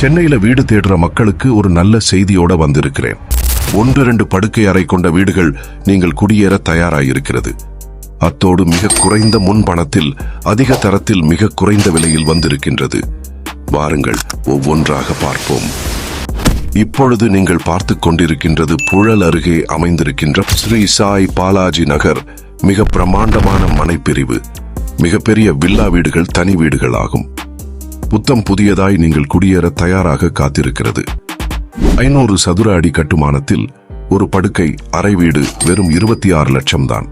சென்னையில வீடு தேடுற மக்களுக்கு ஒரு நல்ல செய்தியோட வந்திருக்கிறேன். ஒன்று ரெண்டு படுக்கை அறை கொண்ட வீடுகள் நீங்கள் குடியேற தயாராயிருக்கிறது. அத்தோடு மிக குறைந்த முன் பணத்தில் அதிக தரத்தில் மிக குறைந்த விலையில் வந்திருக்கின்றது. வாருங்கள் ஒவ்வொன்றாக பார்ப்போம். இப்பொழுது நீங்கள் பார்த்து கொண்டிருக்கின்றது புழல் அருகே அமைந்திருக்கின்ற ஸ்ரீ சாய் பாலாஜி நகர். மிக பிரமாண்டமான மனைப்பிரிவு. மிகப்பெரிய வில்லா வீடுகள் தனி வீடுகள் ஆகும் புத்தம் புதியதாய் நீங்கள் குடியேற தயாராக காத்திருக்கிறது. ஐநூறு சதுர அடி கட்டுமானத்தில் ஒரு படுக்கை அறை வீடு வெறும் இருபத்தி ஆறு லட்சம் தான்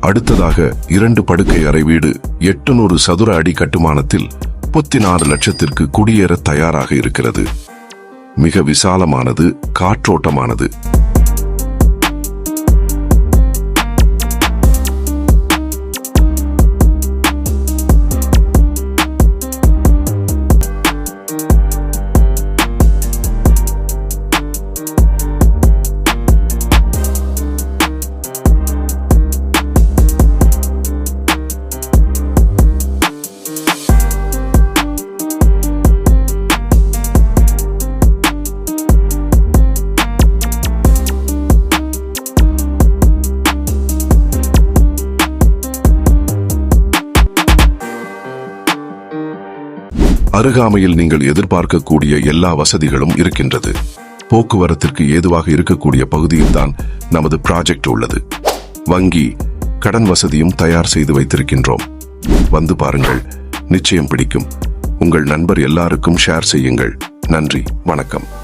அடுத்ததாக இரண்டு படுக்கை அறை வீடு எட்டுநூறு சதுர அடி கட்டுமானத்தில் முப்பத்தி நாலு லட்சத்திற்கு குடியேற தயாராக இருக்கிறது. மிக விசாலமானது காற்றோட்டமானது. அருகாமையில் நீங்கள் எதிர்பார்க்கக்கூடிய எல்லா வசதிகளும் இருக்கின்றது. போக்குவரத்திற்கு ஏதுவாக இருக்கக்கூடிய பகுதியில்தான் நமது ப்ராஜெக்ட் உள்ளது. வங்கி கடன் வசதியும் தயார் செய்து வைத்திருக்கின்றோம். வந்து பாருங்கள் நிச்சயம் பிடிக்கும். உங்கள் நண்பர் எல்லாருக்கும் ஷேர் செய்யுங்கள். நன்றி வணக்கம்.